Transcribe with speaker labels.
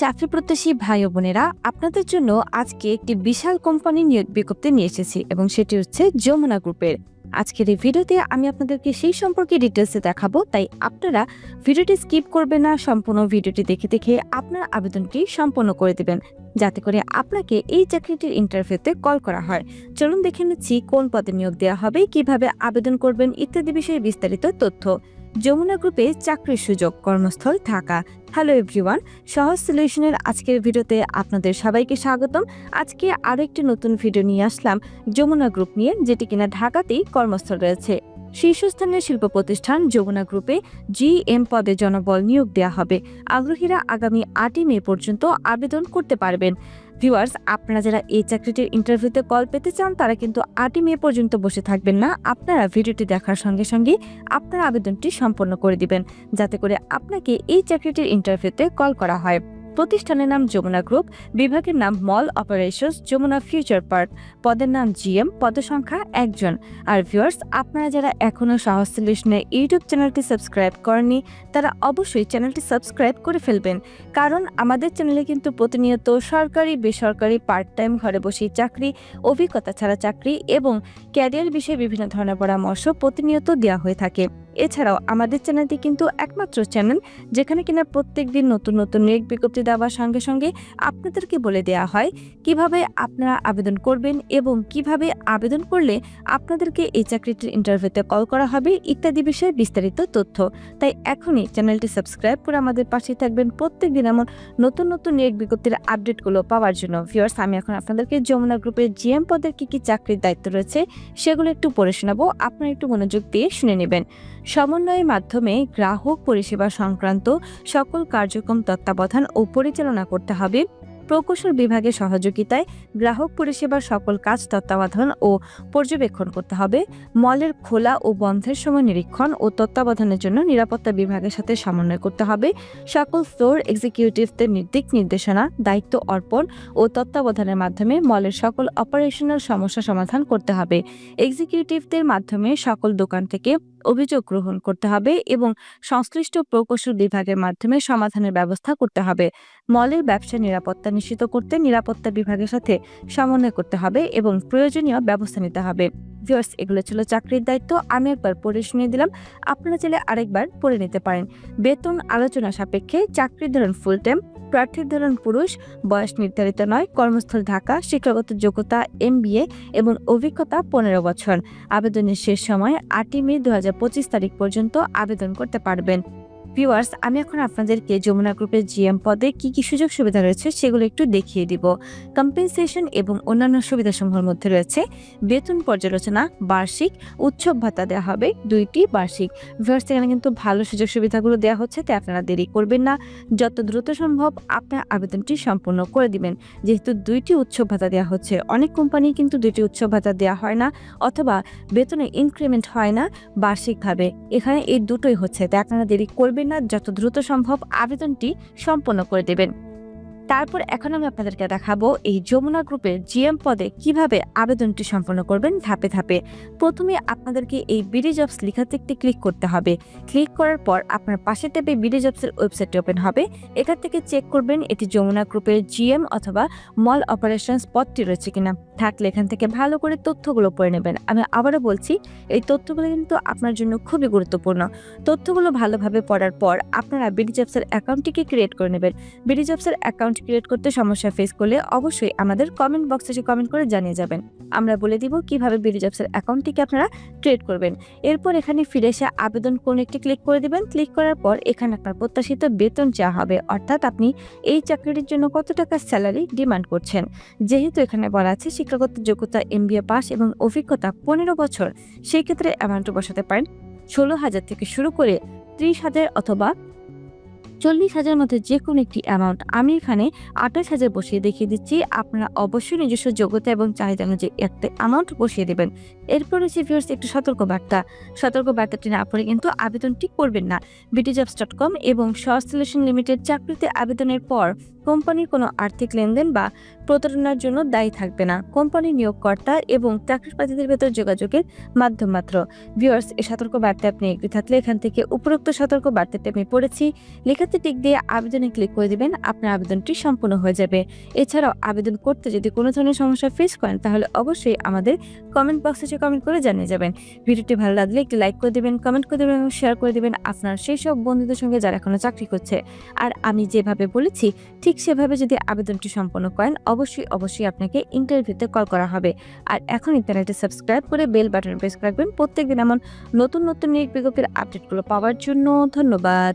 Speaker 1: চাকরি প্রত্যাশী ভাই বোনেরা, আপনাদের জন্য আজকে একটি বিশাল কোম্পানি নিয়োগ বিজ্ঞপ্তি নিয়ে এসেছি এবং সেটি হচ্ছে যমুনা গ্রুপের। আজকের এই ভিডিওতে আমি আপনাদেরকে সেই সম্পর্কে ডিটেলসে দেখাবো, তাই আপনারা ভিডিওটি স্কিপ করবেন না, সম্পূর্ণ ভিডিওটি দেখে দেখে আপনার আবেদনটি সম্পন্ন করে দেবেন, যাতে করে আপনাকে এই চাকরিটির ইন্টারভিউতে কল করা হয়। চলুন দেখে নিচ্ছি কোন পদে নিয়োগ দেওয়া হবে, কীভাবে আবেদন করবেন ইত্যাদি বিষয়ে বিস্তারিত তথ্য। যমুনা গ্রুপে চাকরির সুযোগ, কর্মস্থল, ঢাকা। হ্যালো এভরিওয়ান সহজ সলিউশনের আজকের ভিডিওতে আপনাদের সবাইকে স্বাগতম। আজকে আরও একটি নতুন ভিডিও নিয়ে আসলাম যমুনা গ্রুপ নিয়ে, যেটি কিনা ঢাকাতেই কর্মস্থল রয়েছে। শীর্ষস্থানীয় শিল্প প্রতিষ্ঠান যমুনা গ্রুপে জি এম পদে জনবল নিয়োগ দেওয়া হবে। আগ্রহীরা আগামী আটই মে পর্যন্ত আবেদন করতে পারবেন। ভিউয়ার্স আপনারা যারা এই চাকরিটির ইন্টারভিউতে কল পেতে চান, তারা কিন্তু আটই মে পর্যন্ত বসে থাকবেন না। আপনারা ভিডিওটি দেখার সঙ্গে সঙ্গে আপনার আবেদনটি সম্পন্ন করে দিবেন, যাতে করে আপনাকে এই চাকরিটির ইন্টারভিউতে কল করা হয়। প্রতিষ্ঠানের নাম যমুনা গ্রুপ, বিভাগের নাম mall operations, Jamuna future park. পদের নাম জিএম পদসংখ্যা একজন। আর ভিউয়ার্স, আপনারা যারা এখনও সাহস সলিউশনের ইউটিউব চ্যানেলটি সাবস্ক্রাইব করেননি, তারা অবশ্যই চ্যানেলটি সাবস্ক্রাইব করে ফেলবেন। কারণ আমাদের চ্যানেলে কিন্তু প্রতিনিয়ত সরকারি, বেসরকারি পার্ট টাইম ঘরে বসেই চাকরি, অভিজ্ঞতা ছাড়া চাকরি এবং ক্যারিয়ার বিষয়ে বিভিন্ন ধরনের পরামর্শ প্রতিনিয়ত দেওয়া হয়ে থাকে। এছাড়াও আমাদের চ্যানেলটি কিন্তু একমাত্র চ্যানেল যেখানে কিনা প্রত্যেক দিন নতুন নতুন নিয়োগ বিজ্ঞপ্তি দেওয়ার সঙ্গে সঙ্গে আপনাদেরকে বলে দেওয়া হয় কীভাবে আপনারা আবেদন করবেন এবং কীভাবে আবেদন করলে আপনাদেরকে এই চাকরিটির ইন্টারভিউতে কল করা হবে ইত্যাদি বিষয়ে বিস্তারিত তথ্য। তাই এখনই চ্যানেলটি সাবস্ক্রাইব করে আমাদের পাশে থাকবেন। প্রত্যেক দিন এমন নতুন নতুন নিয়োগ বিজ্ঞপ্তির আপডেটগুলো পাওয়ার জন্য। ভিউয়ার্স আমি এখন আপনাদেরকে যমুনা গ্রুপের জিএম পদের কি কি চাকরির দায়িত্ব রয়েছে সেগুলো একটু পড়ে শোনাবো। আপনারা একটু মনোযোগ দিয়ে শুনে নেবেন। সমন্বয়ের মাধ্যমে গ্রাহক পরিষেবা সংক্রান্ত সকল কার্যক্রম তত্ত্বাবধান ও পরিচালনা করতে হবে। প্রকৌশল বিভাগের সহযোগিতায় গ্রাহক পরিষেবার সকল কাজ তত্ত্বাবধান ও পর্যবেক্ষণ করতে হবে। মলের খোলা ও বন্ধের সময় নিরীক্ষণ ও তত্ত্বাবধানের জন্য নিরাপত্তা বিভাগের সাথে সমন্বয় করতে হবে। সকল ফ্লোর এক্সিকিউটিভদের দিক নির্দেশনা, দায়িত্ব অর্পণ ও তত্ত্বাবধানের মাধ্যমে মলের সকল অপারেশনাল সমস্যা সমাধান করতে হবে। এক্সিকিউটিভদের মাধ্যমে সকল দোকান থেকে অভিযোগ গ্রহণ করতে হবে এবং সংশ্লিষ্ট প্রকৌশল বিভাগের মাধ্যমে সমাধানের ব্যবস্থা করতে হবে। মলের ব্যবসা নিরাপত্তা নিশ্চিত করতে নিরাপত্তা বিভাগের সাথে সমন্বয় করতে হবে এবং প্রয়োজনীয় ব্যবস্থা নিতে হবে। ভিউয়ার্স এগুলো ছিল চাকরির দায়িত্ব। আমি একবার পড়ে শুনিয়ে দিলাম। আপনারা চাইলে আরেকবার পড়ে নিতে পারেন। বেতন আলোচনা সাপেক্ষে চাকরির ধরন ফুল টাইম প্রার্থীর ধরন পুরুষ, বয়স নির্ধারিত নয়, কর্মস্থল ঢাকা, শিক্ষাগত যোগ্যতা এম এবং অভিজ্ঞতা পনেরো বছর। আবেদনের শেষ সময় আটই মে দু হাজার পঁচিশ তারিখ পর্যন্ত আবেদন করতে পারবেন। ভিউয়ার্স আমি এখন আপনাদেরকে যমুনা গ্রুপের জিএম পদে কি কি সুযোগ সুবিধা রয়েছে সেগুলো একটু দেখিয়ে দিব। কম্পেনসেশন এবং অন্যান্য সুবিধাসমূহের মধ্যে রয়েছে বেতন পর্যালোচনা, বার্ষিক, উৎসব ভাতা দেওয়া হবে, দুইটি বার্ষিক। ভিউয়ার্স এখানে কিন্তু ভালো সুযোগ সুবিধাগুলো দেওয়া হচ্ছে, তাই আপনারা দেরি করবেন না। যত দ্রুত সম্ভব আপনার আবেদনটি সম্পূর্ণ করে দিবেন। যেহেতু দুইটি উৎসব ভাতা দেওয়া হচ্ছে, অনেক কোম্পানি কিন্তু দুইটি উৎসব ভাতা দেওয়া হয় না, অথবা বেতনে ইনক্রিমেন্ট হয় না বার্ষিকভাবে। এখানে এই দুটোই হচ্ছে, তাই আপনারা দেরি করবেন না যত দ্রুত সম্ভব আবেদনটি সম্পন্ন করে দেবেন। তারপর এখন আমি আপনাদেরকে দেখাবো এই যমুনা গ্রুপের জিএম পদে কীভাবে আবেদনটি সম্পন্ন করবেন ধাপে ধাপে। প্রথমে আপনাদেরকে এই বিডি জবস লেখাতে একটি ক্লিক করতে হবে। ক্লিক করার পর আপনার পাশে ট্যাবে বিডি জবসের ওয়েবসাইটটি ওপেন হবে। এখান থেকে চেক করবেন এটি যমুনা গ্রুপের জিএম অথবা মল অপারেশনস পদটি রয়েছে কিনা। থাকলে এখান থেকে ভালো করে তথ্যগুলো পড়ে নেবেন। আমি আবারও বলছি, এই তথ্যগুলো কিন্তু আপনার জন্য খুবই গুরুত্বপূর্ণ। তথ্যগুলো ভালোভাবে পড়ার পর আপনারা বিডি জবসের অ্যাকাউন্টটিকে ক্রিয়েট করে নেবেন। বিডি জবসের অ্যাকাউন্ট ক্রিয়েট করতে সমস্যা ফেস করলে অবশ্যই আমাদের কমেন্ট বক্সে এসে কমেন্ট করে জানিয়ে যাবেন। আমরা বলে দিব কীভাবে বিডি জবসের অ্যাকাউন্টটিকে আপনারা ক্রিয়েট করবেন। এরপর এখানে ফিরে এসে আবেদন কোন একটি ক্লিক করে দিবেন। ক্লিক করার পর এখানে আপনার প্রত্যাশিত বেতন চাওয়া হবে। অর্থাৎ আপনি এই চাকরিটির জন্য কত টাকা স্যালারি ডিমান্ড করছেন। যেহেতু এখানে বলা আছে শিক্ষাগত যোগ্যতা এমবিএ পাস এবং অভিজ্ঞতা পনেরো বছর, সেই ক্ষেত্রে অ্যামাউন্ট বসাতে পারেন ষোলো হাজার থেকে শুরু করে ত্রিশ হাজার অথবা চল্লিশ হাজারের মধ্যে যে কোনো একটি অ্যামাউন্ট আমি এখানে আঠাশ হাজার বসিয়ে দেখিয়ে দিচ্ছি। আপনারা অবশ্যই নিজস্ব যোগ্যতা এবং চাহিদা অনুযায়ী একটা অ্যামাউন্ট বসিয়ে দেবেন। এরপর হচ্ছে ভিউর্স একটি সতর্ক বার্তা সতর্ক বার্তাটি না পড়ে কিন্তু আবেদনটি করবেন না। বিটিজবস ডট কম এবং সলিউশন লিমিটেড চাকরিতে আবেদনের পর কোম্পানির কোনো আর্থিক লেনদেন বা প্রতারণার জন্য দায়ী থাকবে না। কোম্পানি নিয়োগকর্তা এবং চাকরি প্রার্থীদের ভেতর যোগাযোগের মাধ্যম মাত্র। ভিউয়ার্স এই সতর্ক বার্তা আপনি এগ্রি থাকলে এখান থেকে উপরোক্ত সতর্ক বার্তাটি আমি পড়েছি। লেখা হাতে টিক দিয়ে আবেদনে ক্লিক করে দিবেন, আপনার আবেদনটি সম্পূর্ণ হয়ে যাবে। এছাড়াও আবেদন করতে যদি কোনো ধরনের সমস্যা ফেস করেন, তাহলে অবশ্যই আমাদের কমেন্ট বক্সে এসে কমেন্ট করে জানিয়ে যাবেন। ভিডিওটি ভালো লাগলে একটি লাইক করে দেবেন কমেন্ট করে দেবেন এবং শেয়ার করে দিবেন আপনার সেই সব বন্ধুদের সঙ্গে যারা এখনও চাকরি করছে। আর আমি যেভাবে বলেছি, ঠিক সেভাবে যদি আবেদনটি সম্পন্ন করেন, অবশ্যই অবশ্যই আপনাকে ইন্টারভিউতে কল করা হবে। আর এখন চ্যানেলটি সাবস্ক্রাইব করে বেল বাটন প্রেস রাখবেন। প্রত্যেকদিন এমন নতুন নতুন নিয়োগ বিজ্ঞপ্তির আপডেটগুলো পাওয়ার জন্য ধন্যবাদ।